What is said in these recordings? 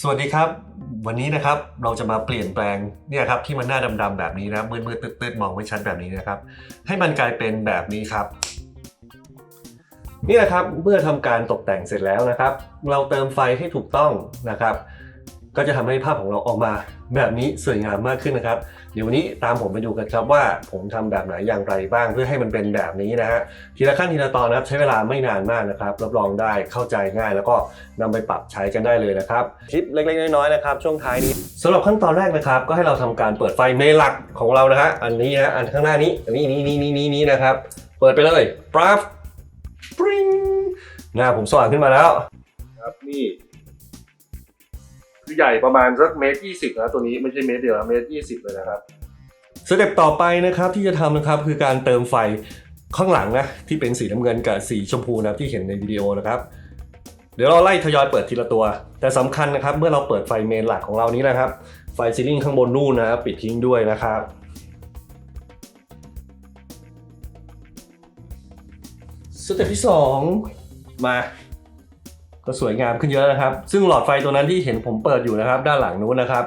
สวัสดีครับ วันนี้นะครับเราจะมาเปลี่ยนแปลงเนี่ยครับที่มันหน้าดำๆแบบนี้นะมืดๆตืดๆมองไม่ชัดแบบนี้นะครับ ให้มันกลายเป็นแบบนี้ครับนี่นะครับเมื่อทำการตกแต่งเสร็จแล้วนะครับ เราเติมไฟให้ถูกต้องนะครับ ก็จะทำให้ภาพของเราออกมาแบบนี้สวยงามมากขึ้นนะครับ เดี๋ยววันนี้ตามผมไปดูกันครับว่าผมทำแบบไหนอย่างไรบ้างเพื่อให้มันเป็นแบบนี้นะฮะทีละขั้นทีละตอนนะครับใช้เวลาไม่นานมากนะครับรับรองได้เข้าใจง่าย แล้วก็นำไปปรับใช้กันได้เลยนะครับคลิปเล็กๆน้อยๆนะครับช่วงท้ายนี้สำหรับขั้นตอนแรกนะครับ ก็ให้เราทำการเปิดไฟเมนหลักของเรานะฮะอันนี้นะอันข้างหน้านี้อันนี้นี้นี้นี้นี้นี้นะครับ เปิดไปเลยปั๊บปริ้งหน้าผมสว่างขึ้นมาแล้วครับนี่ คือใหญ่ประมาณสักเมตรยี่สิบนะตัวนี้ไม่ใช่เมตรเดียวนะเมตรยี่สิบเลยนะครับสเต็ปต่อไปนะครับที่จะทำนะครับคือการเติมไฟข้างหลังนะที่เป็นสีน้ำเงินกับสีชมพูนะที่เห็นในวิดีโอนะครับ เดี๋ยวเราไล่ทยอยเปิดทีละตัว แต่สำคัญนะครับเมื่อเราเปิดไฟเมนหลักของเรานี้นะครับ ไฟซีลิ่งข้างบนนู่นนะปิดทิ้งด้วยนะครับสเต็ปที่ 2 มา ก็สวยงามขึ้นเยอะนะครับ ซึ่งหลอดไฟตัวนั้นที่เห็นผมเปิดอยู่นะครับ ด้านหลังนู้นนะครับ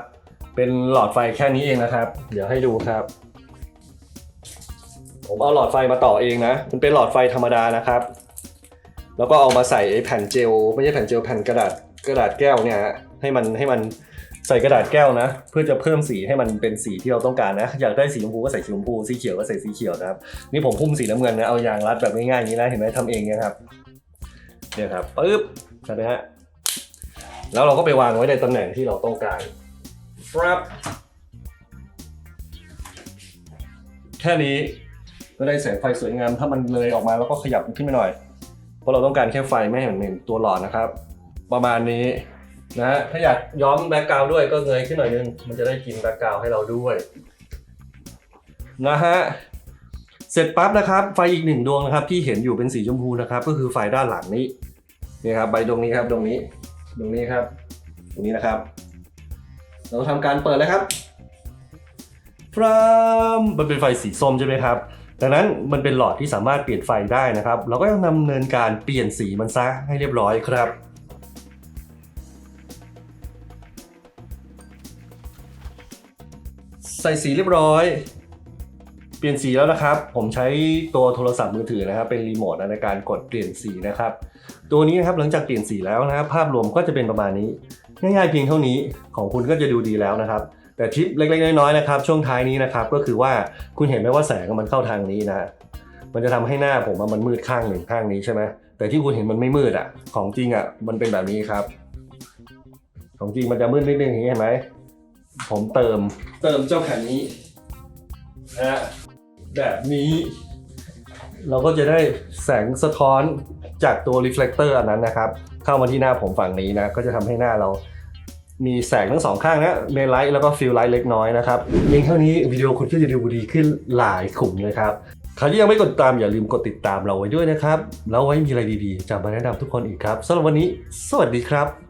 เป็นหลอดไฟแค่นี้เองนะครับ เดี๋ยวให้ดูครับ ผมเอาหลอดไฟมาต่อเองนะ มันเป็นหลอดไฟธรรมดานะครับ แล้วก็เอามาใส่ไอ้แผ่นเจลไม่ใช่แผ่นเจลแผ่นกระดาษกระดาษแก้วเนี่ยฮะให้มันให้มันใส่กระดาษแก้วนะ เพื่อจะเพิ่มสีให้มันเป็นสีที่เราต้องการนะ อยากได้สีชมพูก็ใส่สีชมพูสีเขียวก็ใส่สีเขียวนะครับนี่ผมพุ่มสีน้ำเงินนะเอายางรัดแบบง่ายๆนี้นะเห็นไหมทำเองเนะครับเนี่ยครับปึ๊บ ใช่ไหมฮะ แล้วเราก็ไปวางไว้ในตำแหน่งที่เราต้องการครับแค่นี้ก็ได้แสงไฟสวยงาม ถ้ามันเลยออกมาแล้วก็ขยับขึ้นไปหน่อย เพราะเราต้องการแค่ไฟไม่ให้มันเห็นตัวหลอดนะครับ ประมาณนี้นะฮะถ้าอยากย้อมแบ็กกราวด้วยก็เงยขึ้นหน่อยนึง มันจะได้กินแบ็กกราวให้เราด้วยนะฮะ เสร็จปั๊บนะครับ ไฟอีกหนึ่งดวงนะครับ ที่เห็นอยู่เป็นสีชมพูนะครับ ก็คือไฟด้านหลังนี้ นี่ครับใบดวงนี้ครับดวงนี้ดวงนี้ครับตรงนี้นะครับ เราทำการเปิดเลยครับพรามมันเป็นไฟสีส้มใช่ไหมครับดังนั้นมันเป็นหลอดที่สามารถเปลี่ยนไฟได้นะครับ เราก็ต้องดำเนินการเปลี่ยนสีมันซะให้เรียบร้อยครับใส่สีเรียบร้อย เปลี่ยนสีแล้วนะครับ ผมใช้ตัวโทรศัพท์มือถือนะครับ เป็นรีโมทในการกดเปลี่ยนสีนะครับ ตัวนี้นะครับหลังจากเปลี่ยนสีแล้วนะครับ ภาพรวมก็จะเป็นประมาณนี้ ง่ายๆเพียงเท่านี้ของคุณก็จะดูดีแล้วนะครับ แต่ทิปเล็กๆน้อยๆนะครับ ช่วงท้ายนี้นะครับ ก็คือว่าคุณเห็นไหมว่าแสงมันเข้าทางนี้นะมันจะทำให้หน้าผมมันมืดข้างหนึ่งข้างนี้ใช่ไหมแต่ที่คุณเห็นมันไม่มืดอะ ของจริงอะมันเป็นแบบนี้ครับ ของจริงมันจะมืดนิดนึงอย่างนี้เห็นไหมผมเติมเติมเจ้าแผ่นนี้นะ แบบนี้ เราก็จะได้แสงสะท้อนจากตัวรีเฟล e เตอร์อันนั้นนะครับ เข้ามาที่หน้าผมฝั่งนี้นะ ก็จะทำให้หน้าเรามีแสงทั้งสองข้างนะเมนไลท์แล้วก็ฟิลไลท์เล็กน้อยนะครับเพียงเท่านี้วิดีโอคุณก็จะดูดีขึ้นหลายขุมเลยครับใครที่ยังไม่กดตามอย่าลืมกดติดตามเราไว้ด้วยนะครับ แล้วไว้มีอะไรดีๆ จะมาแนะนำทุกคนอีกครับสำหรับวันนี้ สวัสดีครับ